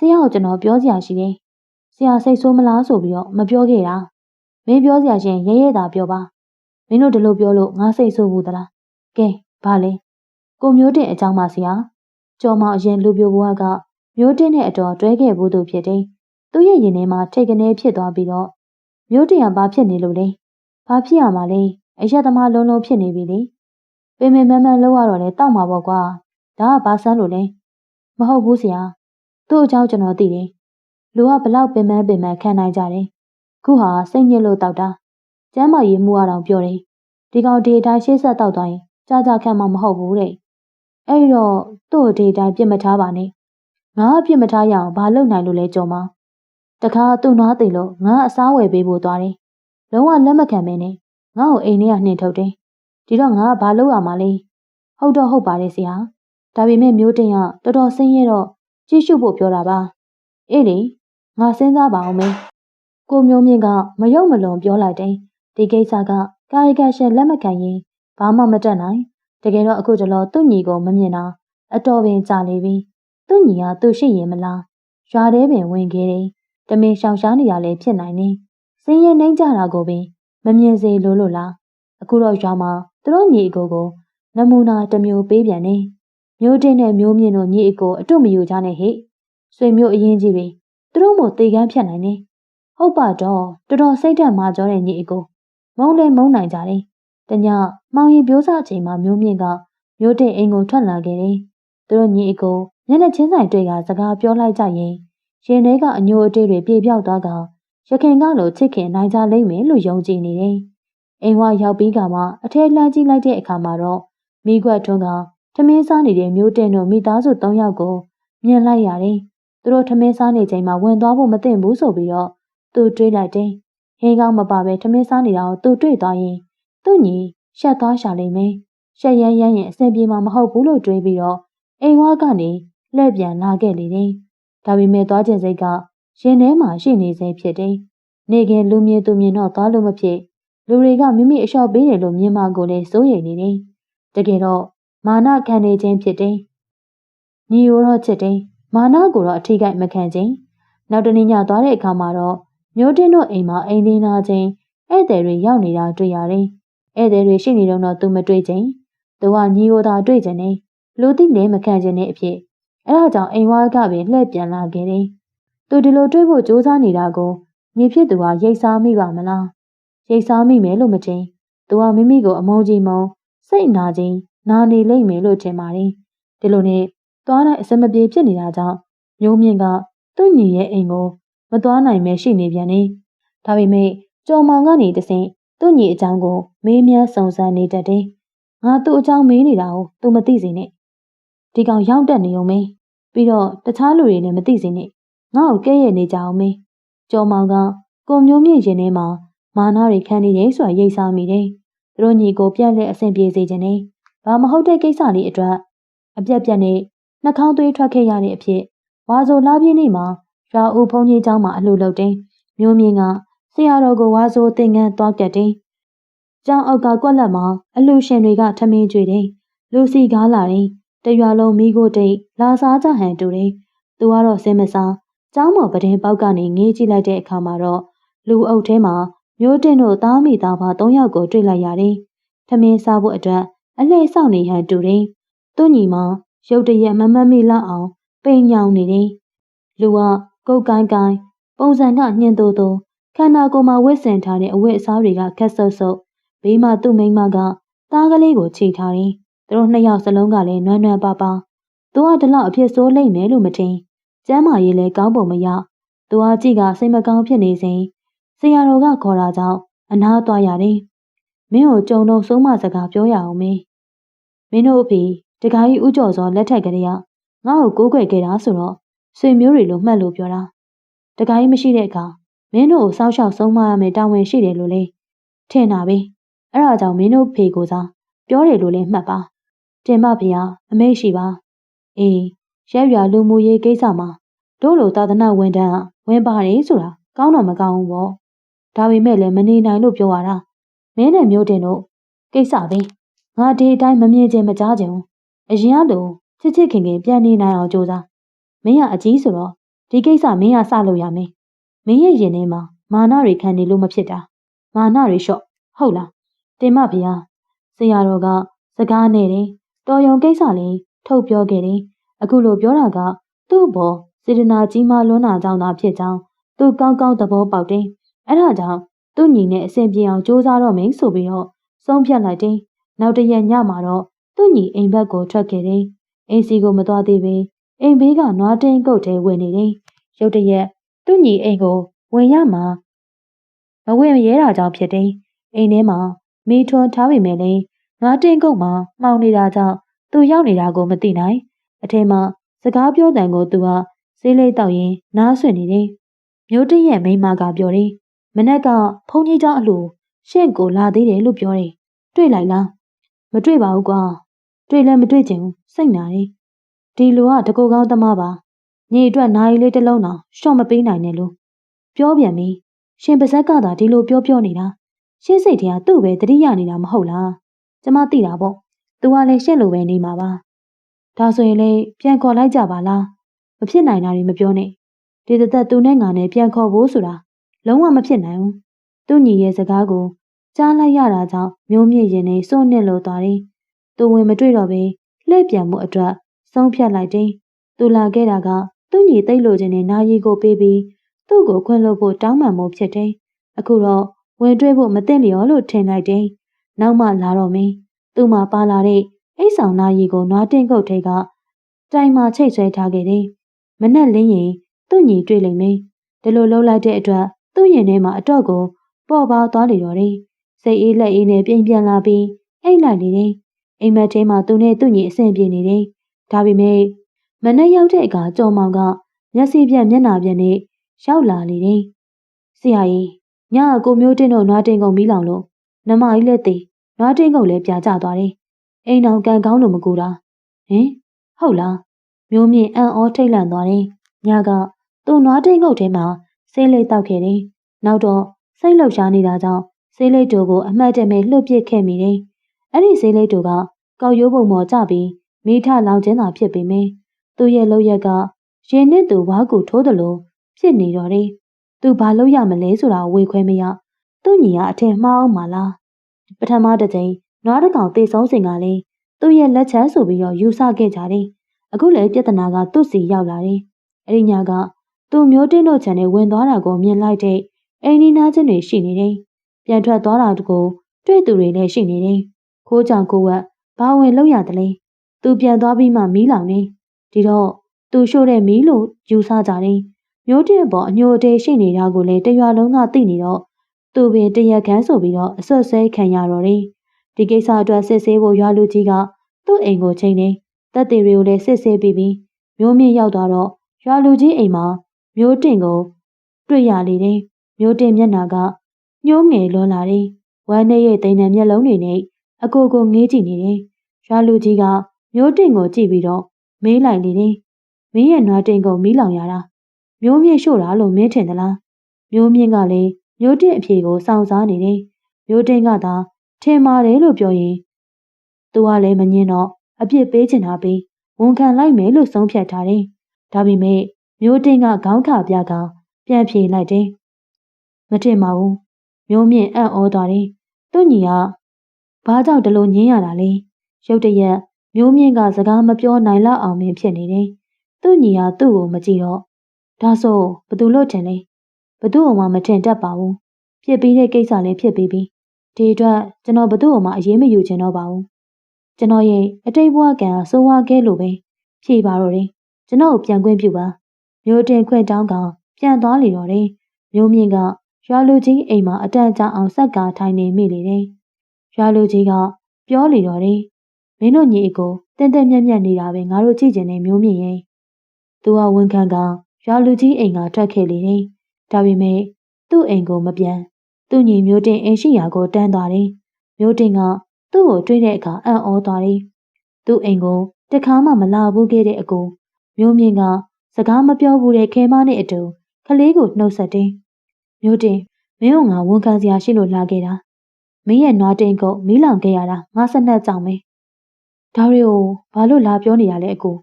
ဆရာကိုကျွန်တော်ပြောစရာရှိတယ်။ဆရာစိတ်ဆိုးမလားဆိုပြီးတော့မပြောခဲ့တာ။မင်းပြောစရာရှင်ရဲရဲသာပြောပါ။မင်းတို့ဒီလိုပြောလို့ငါစိတ်ဆိုးဘူးသလား။ကဲဘာလဲ။ကိုမျိုးတင်အကြောင်းပါဆရာ။ကျော်မောင်အရင်လူပြိုဘွားကမျိုးတင်နဲ့အတော်တွဲခဲ့ဘူးသူဖြစ်တယ်။သူ့ရဲ့ရင်ထဲမှာထိတ်ကနေဖြစ်သွားပြီးတော့မျိုးတင်ကဘာဖြစ်နေလို့လဲ။ဘာဖြစ်ရမှာလဲ။အရက်သမားလုံးလုံးဖြစ်နေပြီလေ။ပင်ပင်မန်းမန်းလောက်ရတော့လဲတောက်မှာပေါ့ကွာ။ဒါကဘာဆန်းလို့လဲ။မဟုတ်ဘူးဆရာ။ သူ့အကြောင်းကျွန်တော်သိတယ်။လူကဘလောက်ပင်မန်းပင်မန်းခံနိုင်ကြတယ်။ခုဟာစိတ်ညစ်လို့တောက်တာ။ကျမ်းမာရေးမှုအအောင်ပြောတယ်။ဒီကောင်ဒီအတိုင်းရှေ့ဆက်တောက်သွားရင်ကြာကြာခံမှာမဟုတ်ဘူးတဲ့။အဲ့တော့သူ့ဒီအတိုင်းပြစ်မထားပါနဲ့။ငါပြစ်မထားရအောင်ဘာလုပ်နိုင်လို့လဲကြုံမ။တခါသူ့နားသိလို့ငါအစားဝယ်ပေးဖို့သွားတယ်။လုံးဝလက်မခံမင်းနဲ့ငါ့ကိုအိမ်ထဲကနှင်ထုတ်တယ်။ဒီတော့ငါကဘာလုပ်ရမှာလဲ။ဟုတ်တော့ဟုတ်ပါတယ်ဆရာ။ဒါပေမဲ့မျိုးတင်ကတော်တော်ဆင်းရဲတော့ ကြည့်ရှုဖို့ပြောတာပါ။အေးလေငါစဉ်းစားပါအောင်မေ။ကိုမျိုးမြင့်ကမယုံမလွန်ပြောလိုက်တယ်။ဒီကိစ္စကကာယကရှက်လက်မခံရင်ဘာမှမတတ်နိုင်။တကယ်တော့အခုတလောသူ့ညီကိုမမြင်တာအတော်ပင်ကြာလေပြီ။သူ့ညီကသူ့ရှိရင်မလား။ရွာထဲပင်ဝင်ခဲ့တယ်။တမင်ရှောင်ရှားနေရလဲဖြစ်နိုင်နေ။စင်းရဲနှိမ့်ကြတာကိုပင်မမြင်စေလို့လို့လား။အခုတော့ရွာမှာသူတို့ညီအကိုကိုနမူနာတစ်မျိုးပေးပြန်နေ။ မျိုးတင်းနဲ့မျိုးမြင့်တို့ညီအကိုအတုမယူကြနဲ့ဟဲ့။ဆွေမျိုးအရင်ကြီးပဲ။သူတို့မို့တေကန်းဖြတ်နိုင်နေ။ဟုတ်ပါတော့တော်တော်စိတ်ဓာတ်မာကြောတဲ့ညီအကိုမုံလဲမုံနိုင်ကြတယ်။တညမောင်ရင်ပြိုးစားချိန်မှာမျိုးမြင့်ကမျိုးတဲ့အိမ်ကိုထွက်လာခဲ့တယ်။သူတို့ညီအကိုညနေချင်းဆိုင်တွေ့ကစကားပြောလိုက်ကြရင်ရင်ထဲကအညိုအတေးတွေပြေပြောက်သွားကရခင်ကလိုချစ်ခင်နိုင်ကြလိမ့်မယ်လို့ယုံကြည်နေတယ်။အိမ်ဝရောက်ပြီးကမှအထဲလှမ်းကြည့်လိုက်တဲ့အခါမှာတော့မိခွက်ထွန်းက ထမင်းစားနေတဲ့မျိုးတင်တို့မိသားစု၃ယောက်ကိုမြင်လိုက်ရတယ်။သူတို့ထမင်းစားနေချိန်မှာဝင်သွားဖို့မသင့်ဘူးဆိုပြီးတော့သူတွေးလိုက်တယ်။ဟင်းကောင်းမပါပဲထမင်းစားနေတာကိုသူတွေးသွားရင်သူ့ညီရှက်သွားရှာလိမ့်မယ်။ရှက်ရမ်းရမ်းရင်အဆင်ပြေမှာမဟုတ်ဘူးလို့တွေးပြီးတော့အိမ်ဝါကနေလှည့်ပြန်လာခဲ့လေတယ်။ဒါပေမဲ့သွားခြင်းစိတ်ကရင်ထဲမှာရှိနေစေဖြစ်တယ်။နေခင်လူမြင်သူမြင်တော့သွားလို့မဖြစ်လူတွေကမိမိအလျှော့ပေးတယ်လို့မြင်မှကိုလည်းစိုးရိမ်နေတယ်။တကယ်တော့ မာနခံနေခြင်းဖြစ်တယ်။ညီရိုးတော့ချစ်တယ်။မာနကိုတော့အထိကိမခံခြင်း။နောက်တနေ့ညသွားတဲ့အခါမှာတော့မျိုးတင်းတို့အိမ်မှာအိမ်လေးနာခြင်းဧည့်သည်တွေရောက်နေတာတွေ့ရတယ်။ဧည့်သည်တွေရှိနေတော့သူမတွေ့ခြင်း။သူကညီရိုးသာတွေ့ခြင်းနဲ့လူသိလည်းမခံခြင်းနဲ့အဖြစ်အဲဒါကြောင့်အိမ်ဝါကပင်လှည့်ပြန်လာခဲ့တယ်။သူဒီလိုတွေးဖို့ကြိုးစားနေတာကိုညီဖြစ်သူကရိတ်စားမိပါမလား။ရိတ်စားမိမယ်လို့မထင်။သူကမိမိကိုအမုန်းကြီးမုန်းစိတ်နာခြင်း နာနေလိမ့်မယ်လို့ထင်ပါတယ်။ဒီလိုနဲ့သွားတဲ့အစမပြေဖြစ်နေတာကြောင့်မျိုးမြင့်ကသူ့ညီရဲ့အိမ်ကိုမသွားနိုင်မဲရှိနေပြန်နေ။ဒါပေမဲ့ကျော်မောင်ကနေတဆင့်သူ့ညီအကြောင်းကိုမေးမြန်းစုံစမ်းနေတတ်တယ်။ငါသူ့အကြောင်းမေးနေတာကိုသူမသိစေနဲ့။ဒီကောင်ရောက်တက်နေုံမေးပြီးတော့တခြားလူတွေလည်းမသိစေနဲ့။ငါ့ကိုကဲ့ရဲ့နေကြအောင်မေး။ကျော်မောင်ကကိုမျိုးမြင့်ရင်ထဲမှာမာနာတွေခံနေတယ်ဆိုတာရိပ်စားမိတယ်။သူတို့ညီကိုပြက်လက်အဆင်ပြေစေခြင်းနဲ့ ဘာမဟုတ်တဲ့ကိစ္စလေးအတွက်အပြက်ပြက်နဲ့နှာခေါင်းသွေးထွက်ခဲ့ရတဲ့အဖြစ်ဝါဆိုလာပြင်းနေမှာရွာဦးဖုန်ကြီးเจ้าမှာအလှလုပ်တယ်။မျိုးမြင့်ကဆရာတော်ကိုဝါဆိုသင်္ကန်းသွားကတ်တယ်။ကျောင်းအောက်ကကွက်လက်မှာအလှရှင်တွေကထမင်းကျွေတယ်။လူစီကားလာတယ်။တရွာလုံးမိကိုတိတ်လာစားကြဟန်တူတယ်။သူကတော့စင်မစားကျောင်းမော်ပဒင်းပေါက်ကနေငေးကြည့်လိုက်တဲ့အခါမှာတော့လူအုပ်ထဲမှာမျိုးတင်တို့သားမိသားဖာ၃ယောက်ကိုတွေ့လိုက်ရတယ်။ထမင်းစားဖို့အတွက် အလှည့်ဆောင်နေဟန်တူတယ်။သူ့ညီမရုတ်တရက်မမတ်မိလောက်အောင်ပိန်ညောင်နေတယ်။လူကကုတ်ကိုင်းကိုင်းပုံစံကညှင်တိုးတိုးခန္ဓာကိုယ်မှာဝတ်ဆင်ထားတဲ့အဝတ်အစားတွေကခက်ဆုပ်ဆုပ်ဘေးမှာသူ့မိန်းမကသားကလေးကိုခြိထားတယ်။သူတို့နှစ်ယောက်စလုံးကလည်းနွမ်းနွမ်းပါပါ။သူကဒီလောက်အဖြစ်ဆိုးလိမ့်မယ်လို့မထင်။ကျမ်းမာရေးလည်းကောင်းပုံမရ။သူကကြည့်ကစိတ်မကောင်းဖြစ်နေစဉ်ဆရာတော်ကခေါ်တာကြောင့်အနားသွားရတယ်။မင်းကိုကြုံတော့ဆုံးမစကားပြောရအောင်မင်း။ မင်းတို့အဖေတခါကြီးဥကြော်စောလက်ထက်ကလေးကငါ့ကိုကိုးကွယ်ခဲ့တာဆိုတော့ဆွေမျိုးတွေလိုမှတ်လို့ပြောတာ။တခါကြီးမရှိတဲ့အခါမင်းတို့ကိုစောက်ရှောက်ဆုံးမရမယ်တာဝန်ရှိတယ်လို့လေထင်တာပဲ။အဲ့ဒါကြောင့်မင်းတို့ဖေကိုစားပြောတယ်လို့လည်းမှတ်ပါ။တင်မဖေဟာအမိတ်ရှိပါ။အေးရဲရွာလူမှုရေးကိစ္စမှာတို့လိုသာသနာဝန်ထမ်းကဝင်ပါတယ်ဆိုတာကောင်းတော့မကောင်းဘူးပေါ့။ဒါပေမဲ့လည်းမနေနိုင်လို့ပြောရတာ။မင်းနဲ့မျိုးတင်တို့ကိစ္စပဲ။ ငါဒီအတိုင်းမမြင်ချင်မကြားချင်ဘူး။အရင်ကလိုချစ်ချစ်ခင်ခင်ပြန်နေနိုင်အောင်ကြိုးစား။မင်းကအကြီးဆိုတော့ဒီကိစ္စမင်းကစလုပ်ရမယ်။မင်းရဲ့ရင်ထဲမှာမာနတွေခံနေလို့မဖြစ်တာ။မာနတွေလျှော့ဟုတ်လား။တင်မဖေဟာဆရာတော်ကစကားနဲ့တယ်တော်ယုံကိစ္စလေးထုတ်ပြောခဲ့တယ်။အခုလိုပြောတာကသူ့ဘောစေတနာကြီးမားလွန်းတာကြောင့်သာဖြစ်ကြောင်းသူကောင်းကောင်းသဘောပေါက်တယ်။အဲဒါကြောင့်သူ့ညီနဲ့အဆင်ပြေအောင်ကြိုးစားတော့မယ်ဆိုပြီးတော့ဆုံးဖြတ်လိုက်တယ်။ နောက်တရက်ညမှာတော့သူ့ညီအိမ်ဘက်ကိုထွက်ခဲ့တယ်။အိမ်စီကိုမသွားသေးပဲအိမ်ဘေးကနွားတင်းကုတ်ထဲဝင်နေတယ်။ရုတ်တရက်သူ့ညီအိမ်ကိုဝင်ရမှာမဝင်ရဲတာကြောင့်ဖြစ်တယ်။အိမ်ထဲမှာမိထွန်းထားပေမဲ့လည်းနွားတင်းကုတ်မှာမှောင်နေတာကြောင့်သူရောက်နေတာကိုမသိနိုင်။အထင်မှာစကားပြောတဲ့ကိုသူကစေးလေးတောက်ရင်နားဆွနေတယ်။မျိုးတည့်ရဲ့မိမကပြောတယ်။မနက်ကဖုန်ကြီးเจ้าအလိုရှင့်ကိုလာသေးတယ်လို့ပြောတယ်။တွေ့လိုက်လား။ မတွေ့ပါဘူးကွာ။တွေ့လည်းမတွေ့ချင်ဘူး။စိတ်နာတယ်။ဒီလူကတကူကောင်းသမားပါ။ညီအတွက်နိုင်လေးတစ်လုံးတော့ရှော့မပေးနိုင်နဲ့လို့ပြောပြန်ပြီ။ရှင်ပါဇက်ကသာဒီလိုပြောပြောနေတာ။ရှင်းစိတ်ထဲကသူ့ပဲတတိယနေတာမဟုတ်လား။ကျမသိတာပေါ့။သူကလည်းရှင့်လိုပဲနေမှာပါ။ဒါဆိုရင်လေပြန်ခေါ်လိုက်ကြပါလား။မဖြစ်နိုင်တာတွေမပြောနဲ့။ဒီသက်သက်သူနဲ့ငါနဲ့ပြန်ခေါ်ဖို့ဆိုတာလုံးဝမဖြစ်နိုင်ဘူး။သူ့ညီရဲ့စကားကို ကြားလိုက်ရတာကြောင့်မျိုးမြင့်ရင်နဲ့စွန့်နစ်လို့သွားတယ်။သူဝင်မတွေ့တော့ပဲလှည့်ပြန်မှုအတွက်ဆုံးဖြတ်လိုက်တယ်။သူလာခဲ့တာကသူ့ညီသိတ်လိုခြင်းနဲ့နာရီကိုပေးပြီးသူ့ကိုခွင့်လွှတ်ဖို့တောင်းပန်မှုဖြစ်တယ်။အခုတော့ဝင်တွေ့ဖို့မသင့်လျော်လို့ထင်လိုက်တယ်။နောက်မှလာတော့မင်းသူ့မှာပါလာတဲ့အိတ်ဆောင်နာရီကိုနွားတင်းကုတ်ထဲကတိုင်မှာချိတ်ဆွဲထားခဲ့တယ်။မနဲ့လင်းရင်သူ့ညီတွေ့လိမ့်မယ်။ဒီလိုလှုပ်လိုက်တဲ့အတွက်သူ့ရင်ထဲမှာအတော့ကိုပေါ့ပါသွားလေတော့တယ်။ စိတ်အေးလက်အေးနဲ့ပြင်းပြန်လာပြီးအိတ်လိုက်နေတယ်။အိမ်မက်ထဲမှာသူနဲ့သူ့ညီအဆင်ပြေနေတယ်။ဒါပေမဲ့မနဲ့ရောက်တဲ့အခါကြော်မောင်ကမျက်စိပြက်မျက်နှာပြက်နဲ့ရောက်လာလေတယ်။ဆရာကြီးညကကိုမျိုးတင်းတို့နွားတင်းကုန်မီးလောင်လို့နမကြီးလက်သေးနွားတင်းကုန်လည်းပြာကျသွားတယ်။အိမ်တော်ကန်ကောင်းလို့မကူတာ။ဟင်ဟုတ်လားမျိုးမြင့်အံ့ဩထိတ်လန့်သွားတယ်။ညကသူ့နွားတင်းကုတ်ထဲမှာဆေးလိပ်တောက်ခဲ့တယ်။နောက်တော့စိတ်လှုပ်ရှားနေတာကြောင့် ဆေးလိပ်တို့ကိုအမှတ်တမဲ့လှုပ်ပစ်ခဲ့မိတယ်။အဲ့ဒီဆေးလိပ်တို့ကကောက်ရိုးပုံပေါ်ကျပြီးမိထလောင်ကျင်းသာဖြစ်ပေမယ့်သူ့ရဲ့လောက်ရက်ကရင်နစ်သူဝါကူထိုးတယ်လို့ဖြစ်နေတော့တယ်။သူဘာလုပ်ရမလဲဆိုတာဝေခွဲမရ။သူ့ညီကအထင်မှားအောင်မလား။ပထမတစ်ချိန်နွားတကောင်တေဆုံးစဉ်ကလည်းသူ့ရဲ့လက်ချက်ဆိုပြီးတော့ယူဆခဲ့ကြတယ်။အခုလည်းပြဿနာကသူ့စီရောက်လာတယ်။အဲ့ဒီညကသူမျိုးတင်းတို့ခြံထဲဝင်သွားတာကိုမြင်လိုက်တဲ့အိမ်နီးနားချင်းတွေရှိနေတယ်။ ပြန်ထွက်သွားတာကိုတွေ့သူတွေလည်းရှိနေတယ်။ခိုးကြောင်ကိုဝက်ဘာဝင်လောက်ရတယ်လဲ။သူပြန်သွားပြီးမှမီးလောင်နေ။ဒီတော့သူရှို့တဲ့မီးလို့ယူဆကြတယ်။မျိုးတင်းပေါ်အညိုအတေးရှိနေတာကိုလည်းတရွာလုံးကသိနေတော့သူပင်တရက်ခန်းဆိုပြီးတော့အဆွတ်ဆဲခံရတော့တယ်။ဒီကိစ္စအတွက်စစ်ဆေးဖို့ရွာလူကြီးကသူ့အိမ်ကိုချိန်နေတက်တေတွေကိုလည်းစစ်ဆေးပြီးပြီးမျိုးမြင့်ရောက်သွားတော့ရွာလူကြီးအိမ်မှာမျိုးတင်ကို တွေ့ရလေတယ်။မျိုးတင်မျက်နှာက ညှိုးငယ်လွန်လာတယ်။ဝမ်းနဲ့ရဲ့တိမ်နဲ့မျက်လုံးတွေနဲ့အကိုကိုငေးကြည့်နေတယ်။ရွာလူကြီးကမျိုးတင်ကိုကြည့်ပြီးတော့မေးလိုက်လေတယ်။မင်းရဲ့နွားတင်ကိုမီးလောင်ရတာမျိုးမြင့်ရှို့တာလို့မင်းထင်သလား။မျိုးမြင့်ကလည်းမျိုးတင်အဖြေကိုစောင့်စားနေတယ်။မျိုးတင်ကသာထင်ပါတယ်လို့ပြောရင်သူကလည်းမငင်းတော့အပြစ်ပေးချင်တာပြီးဝန်ခံလိုက်မယ်လို့ဆုံးဖြတ်ထားတယ်။ဒါပေမဲ့မျိုးတင်းကခေါင်းခါပြကပြန်ပြေးလိုက်တယ်။မထင်ပါဘူး။ မျိုးမြင့်အံ့ဩသွားတယ်။သူ့ညီကဘာကြောင့်ဒီလိုညင်းရတာလဲ။ရုတ်တရက်မျိုးမြင့်ကစကားမပြောနိုင်လောက်အောင်မင်းဖြစ်နေတယ်။သူသူ့ညီဟာသူ့ကိုမကြည့်တော့ဒါဆိုဘသူလို့ထင်လဲဘသူ့အောင်မှမထင်တတ်ပါဘူးဖြစ်ပြီးတဲ့ကိစ္စလေးဖြစ်ပြီးပြီဒီအတွက်ကျွန်တော်ဘသူ့အောင်မှအရေးမယူချင်တော့ပါဘူးကျွန်တော်ရဲ့အတိတ်ဘဝကံဆိုးဝါးခဲ့လို့ပဲဖြေပါတော့တယ်ကျွန်တော်ကိုပြန်ခွင့်ပြုပါမျိုးတင်ခွင့်တောင်းကောင်ပြန်သွားလေတော့တယ်မျိုးမြင့်က ရွာလူကြီးအိမ်မှာအတန်ကြာအောင်ဆက်ကားထိုင်နေမိလေတယ်ရွာလူကြီးကပြောလေတော့တယ်မင်းတို့ညီအကိုတင်းတင်းမြတ်မြတ်နေတာပဲငါတို့ကြည့်ကျင်နေမျိုးမြင့်ရဲ့သူကဝန်ခံကရွာလူကြီးအိမ်ကထွက်ခဲ့လေတယ်ဒါပေမဲ့သူ့အိမ်ကိုမပြန်သူ့ညီမျိုးတင်အိမ်ရှိရာကိုတန်းသွားတယ်မျိုးတင်ကသူ့ကိုတွေ့တဲ့အခါအံ့ဩသွားတယ်သူ့အိမ်ကိုတခါမှမလာဘူးခဲ့တဲ့အကိုမျိုးမြင့်ကစကားမပြောဘူးတဲ့ခဲမနဲ့အတူကလေးကိုနှုတ်ဆက်တယ် မျိုးတင်မင်းကငါဝန်ခံစရာရှိလို့လာခဲ့တာမင်းရဲ့နွားတိန်ကိုမီးလောင်ခဲ့ရတာငါစနက်ကြောင့်ပဲဒါတွေကိုဘာလို့လာပြောနေရလဲအကို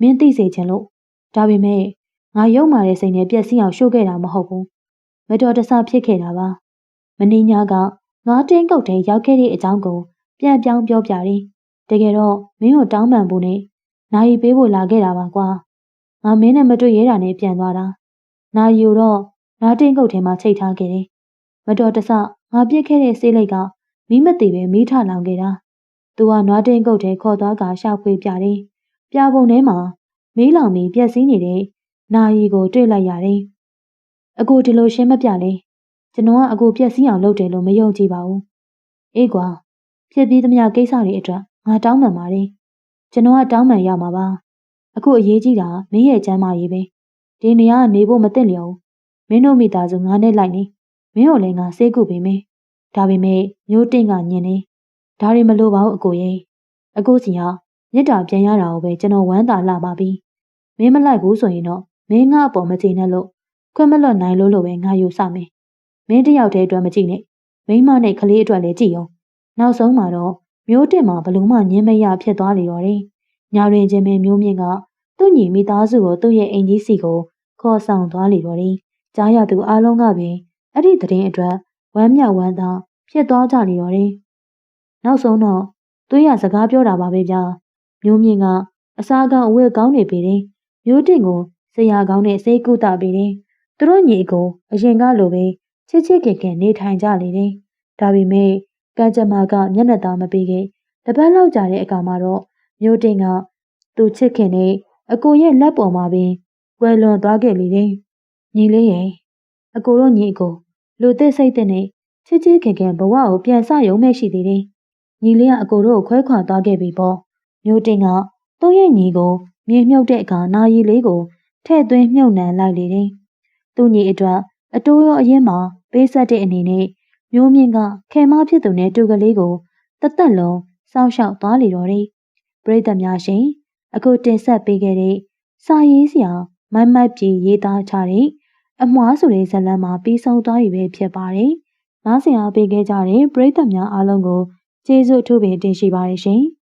မင်းသိစေချင်လို့ဒါပေမဲ့ငါယုံမာတဲ့စိတ်နဲ့ပြက်စီးအောင်ရှို့ခဲ့တာမဟုတ်ဘူးမတော်တဆဖြစ်ခဲ့တာပါမင်းညာကငါတင်းကုတ်ထဲရောက်ခဲ့တဲ့အကြောင်းကိုပြန်ပြောင်းပြောပြတယ်တကယ်တော့မင်းကိုတောင်းပန်ဖို့နဲ့နိုင်ပေးဖို့လာခဲ့တာပါကွာငါမင်းနဲ့မတွေ့ရတာနဲ့ပြန်သွားတာနိုင်ယူတော့ ငါတင်းကုတ်ထဲမှာချိတ်ထားခဲ့တယ်မတော်တဆငါပြစ်ခဲ့တဲ့ဆေးလိတ်ကမိမသိပဲမိထလောင်ခဲ့တာသူကနွားတင်းကုတ်ထဲခေါ်သွားကရှာဖွေပြတယ်ပြပုံထဲမှာမီးလောင်ပြီးပြက်စီးနေတဲ့နာရီကိုတွေ့လိုက်ရတယ်အကိုဒီလိုရှင်းမပြလဲကျွန်တော်ကအကိုပြက်စီးအောင်လုပ်တယ်လို့မယုံကြည်ပါဘူးအေးကွာဖြစ်ပြီးသမျှကိစ္စတွေအတွက်ငါတောင်းပန်ပါတယ်ကျွန်တော်ကတောင်းပန်ရမှာပါအခုအရေးကြီးတာမင်းရဲ့ကျမ်းမာရေးပဲဒီနေရာကနေဖို့မသင့်လျော် မင်းတို့မိသားစုငါနဲ့လိုက်နေမင်းကိုလည်းငါစေးကုပေးမယ်ဒါပေမဲ့မျိုးတင့်ကညင်နေဒါတွေမလိုပါဘူးအကိုရဲ့အကိုစီဟာမြစ်တာပြန်ရတာကိုပဲကျွန်တော်ဝမ်းသာလာပါပြီမင်းမလိုက်ဘူးဆိုရင်တော့မင်းငါအပေါ်မကြည်နဲ့လို့ခွင့်မလွတ်နိုင်လို့လို့ပဲငါယူဆမယ်မင်းတယောက်တည်းအတွက်မကြည့်နဲ့မိမနဲ့ကလေးအတွက်လည်းကြည့်အောင်နောက်ဆုံးမှာတော့မျိုးတင်မှာဘလို့မှညင်းမရဖြစ်သွားလေတော့တယ်ညာရင်ချင်းပဲမျိုးမြင့်ကသူ့ညီမိသားစုကိုသူ့ရဲ့အိမ်ကြီးစီကိုခေါ်ဆောင်သွားလေတော့တယ် ကြားရသူအားလုံးကပင်အဲ့ဒီသတင်းအတွက်ဝမ်းမြောက်ဝမ်းသာဖြစ်သွားကြလေတော့တယ်နောက်ဆုံးတော့သွေးရစကားပြောတာပါပဲဗျာမျိုးမြင့်ကအစားကောင်းအဝတ်ကောင်းနေပြီတယ်မျိုးတင်ကိုဆရာကောင်းနဲ့စိတ်ကူတာပြီတယ်သူတို့ညီကိုအရင်ကလိုပဲချစ်ချစ်ခင်ခင်နေထိုင်ကြလေတယ်ဒါပေမဲ့ကံကြမ္မာကမျက်နှာသားမပေးခဲ့တပတ်လောက်ကြာတဲ့အခါမှာတော့မျိုးတင်ကသူချစ်ခင်နဲ့အကိုရဲ့လက်ပေါ်မှာပင်ကွယ်လွန်သွားခဲ့လေတယ် ညီလေးရဲ့အကိုတို့ညီကိုလူသစ်စိတ်တဲ့နဲ့ချစ်ချစ်ခင်ခင်ဘဝကိုပြန်ဆရုံမဲ့ရှိသေးတယ်ညီလေးကအကိုတို့ကိုခွဲခွာသွားခဲ့ပြီပေါ့မျိုးတင်ကသူ့ရဲ့ညီကိုမြေမြုပ်တဲ့အခါနာရီလေးကိုထဲ့သွင်းမြုပ်နှံလိုက်လေတယ်သူ့ညီအတွက်အတိုးရောအရင်မှာပေးဆက်တဲ့အနေနဲ့မျိုးမြင့်ကခဲမဖြစ်သူနဲ့တူကလေးကိုတသက်လုံးစောင့်ရှောက်သွားလေတော့တယ်ပရိသတ်များရှင်အခုတင်ဆက်ပေးခဲ့တဲ့စာရေးဆရာမိုက်မိုက်ပြည်ရေးသားချတဲ့ အမွှားဆိုတဲ့ဇာတ်လမ်းမှာပြီးဆုံးသွားပြီပဲဖြစ်ပါတယ်။နားဆင်အားပေးခဲ့ကြတဲ့ပရိသတ်များအားလုံးကိုကျေးဇူးအထူးပင်တင်ရှိပါတယ်ရှင်။